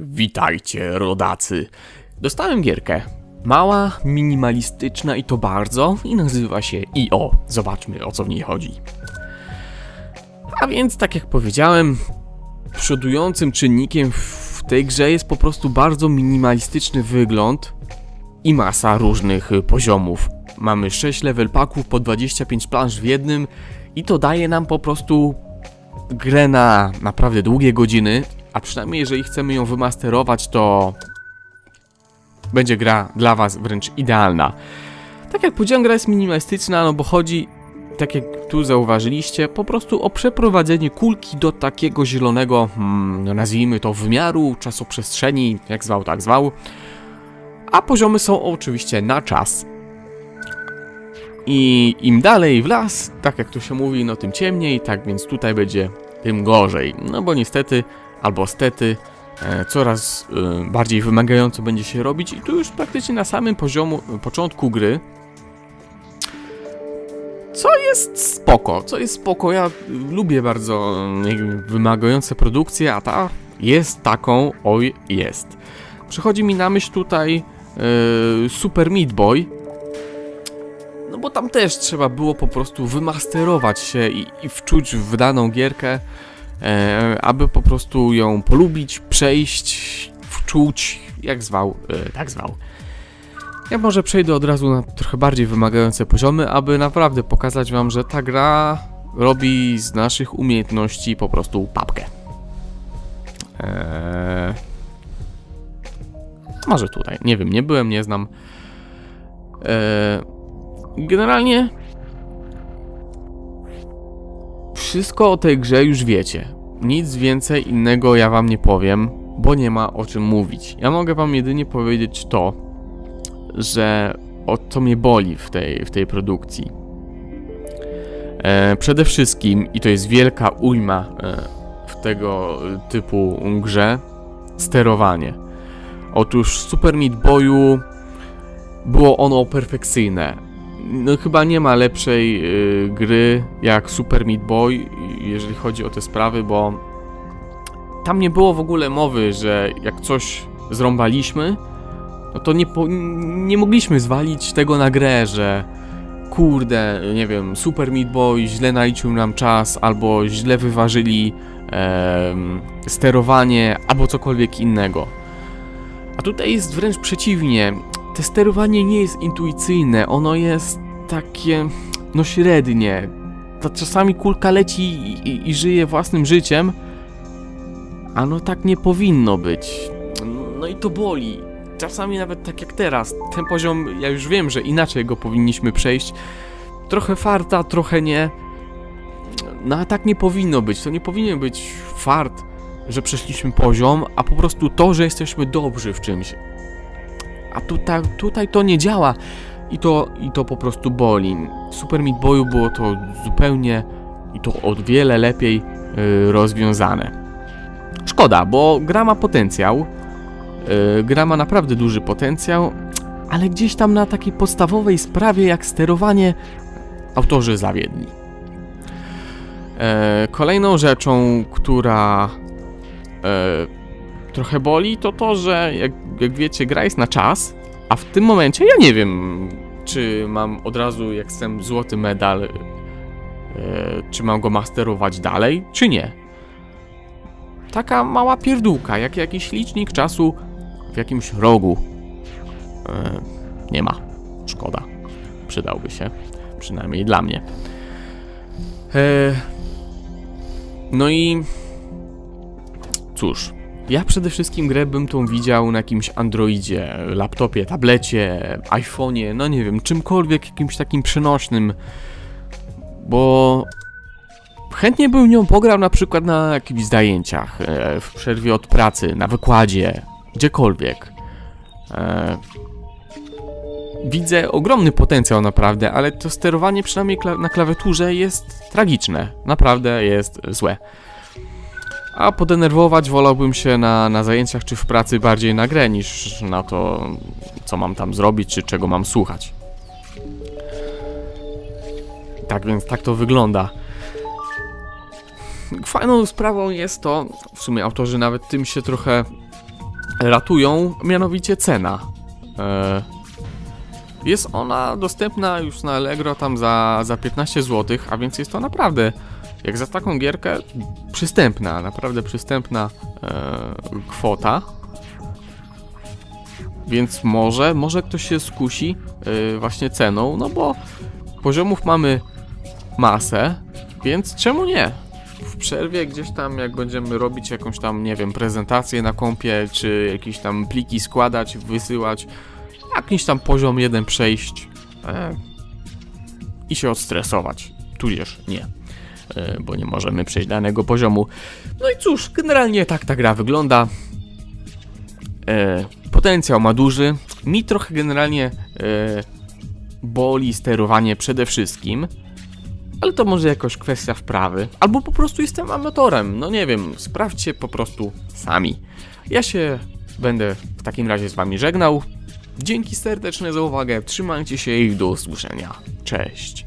Witajcie, rodacy. Dostałem gierkę. Mała, minimalistyczna i to bardzo i nazywa się IO. Zobaczmy o co w niej chodzi. A więc, tak jak powiedziałem, przodującym czynnikiem w tej grze jest po prostu bardzo minimalistyczny wygląd i masa różnych poziomów. Mamy 6 level packów po 25 planż w jednym i to daje nam po prostu grę na naprawdę długie godziny, a przynajmniej jeżeli chcemy ją wymasterować, to będzie gra dla Was wręcz idealna. Tak jak powiedziałem, gra jest minimalistyczna, no bo chodzi, tak jak tu zauważyliście, po prostu o przeprowadzenie kulki do takiego zielonego, hmm, no nazwijmy to wymiaru, czasoprzestrzeni, jak zwał, tak zwał. A poziomy są oczywiście na czas. I im dalej w las, tak jak to się mówi, no tym ciemniej, tak więc tutaj będzie tym gorzej. No bo niestety, albo stety, e, coraz e, bardziej wymagająco będzie się robić. I tu już praktycznie na samym poziomu, początku gry co jest spoko, co jest spoko, ja lubię bardzo e, wymagające produkcje, a ta jest taką, oj jest. Przychodzi mi na myśl tutaj e, Super Meat Boy, no bo tam też trzeba było po prostu wymasterować się i, i wczuć w daną gierkę, e, aby po prostu ją polubić, przejść, wczuć, jak zwał, e, tak zwał. Ja może przejdę od razu na trochę bardziej wymagające poziomy, aby naprawdę pokazać wam, że ta gra robi z naszych umiejętności po prostu papkę. Eee... Może tutaj, nie wiem, nie byłem, nie znam. Eee... Generalnie wszystko o tej grze już wiecie. Nic więcej innego ja wam nie powiem, bo nie ma o czym mówić. Ja mogę wam jedynie powiedzieć to, że o co mnie boli w tej, w tej produkcji. E, przede wszystkim, i to jest wielka ujma e, w tego typu grze, sterowanie. Otóż w Super Meat Boyu było ono perfekcyjne. No chyba nie ma lepszej y, gry jak Super Meat Boy, jeżeli chodzi o te sprawy, bo tam nie było w ogóle mowy, że jak coś zrąbaliśmy, no to nie, po, nie mogliśmy zwalić tego na grę, że kurde, nie wiem, Super Meat Boy źle naliczył nam czas, albo źle wyważyli e, sterowanie, albo cokolwiek innego. A tutaj jest wręcz przeciwnie. Te sterowanie nie jest intuicyjne, ono jest takie, no średnie. To czasami kulka leci i, i, i żyje własnym życiem, a no tak nie powinno być. No i to boli czasami nawet tak jak teraz, ten poziom, ja już wiem, że inaczej go powinniśmy przejść. Trochę farta, trochę nie. No a tak nie powinno być. To nie powinien być fart, że przeszliśmy poziom, a po prostu to, że jesteśmy dobrzy w czymś. A tutaj, tutaj to nie działa i to, i to po prostu boli. W Super Meat Boyu było to zupełnie i to o wiele lepiej yy, rozwiązane. Szkoda, bo gra ma potencjał. Yy, gra ma naprawdę duży potencjał, ale gdzieś tam na takiej podstawowej sprawie jak sterowanie autorzy zawiedli. Yy, kolejną rzeczą, która yy, trochę boli, to to, że jak, jak wiecie, gra jest na czas, a w tym momencie ja nie wiem, czy mam od razu, jak chcę złoty medal, yy, czy mam go masterować dalej, czy nie. Taka mała pierdółka, jak jakiś licznik czasu w jakimś rogu. E, nie ma. Szkoda. Przydałby się. Przynajmniej dla mnie. E, no i cóż, ja przede wszystkim grę bym tą widział na jakimś Androidzie, laptopie, tablecie, iPhone'ie, no nie wiem, czymkolwiek jakimś takim przenośnym, bo chętnie bym nią pograł na przykład na jakichś zajęciach, e, w przerwie od pracy, na wykładzie, gdziekolwiek. E, widzę ogromny potencjał naprawdę, ale to sterowanie przynajmniej na klawiaturze jest tragiczne. Naprawdę jest złe. A podenerwować wolałbym się na, na zajęciach czy w pracy bardziej na grę niż na to, co mam tam zrobić, czy czego mam słuchać. Tak więc tak to wygląda. Fajną sprawą jest to, w sumie autorzy nawet tym się trochę ratują, mianowicie cena. E, jest ona dostępna już na Allegro tam za, za 15 zł, a więc jest to naprawdę, jak za taką gierkę, przystępna, naprawdę przystępna e, kwota. Więc może, może ktoś się skusi e, właśnie ceną, no bo poziomów mamy masę, więc czemu nie? W przerwie gdzieś tam, jak będziemy robić jakąś tam, nie wiem, prezentację na kompie, czy jakieś tam pliki składać, wysyłać, jakiś tam poziom jeden przejść e, i się odstresować. Tudzież nie, bo nie możemy przejść danego poziomu. No i cóż, generalnie tak ta gra wygląda. E, potencjał ma duży. Mi trochę generalnie e, boli sterowanie przede wszystkim. Ale to może jakoś kwestia wprawy. Albo po prostu jestem amatorem. No nie wiem, sprawdźcie po prostu sami. Ja się będę w takim razie z wami żegnał. Dzięki serdeczne za uwagę, trzymajcie się i do usłyszenia. Cześć.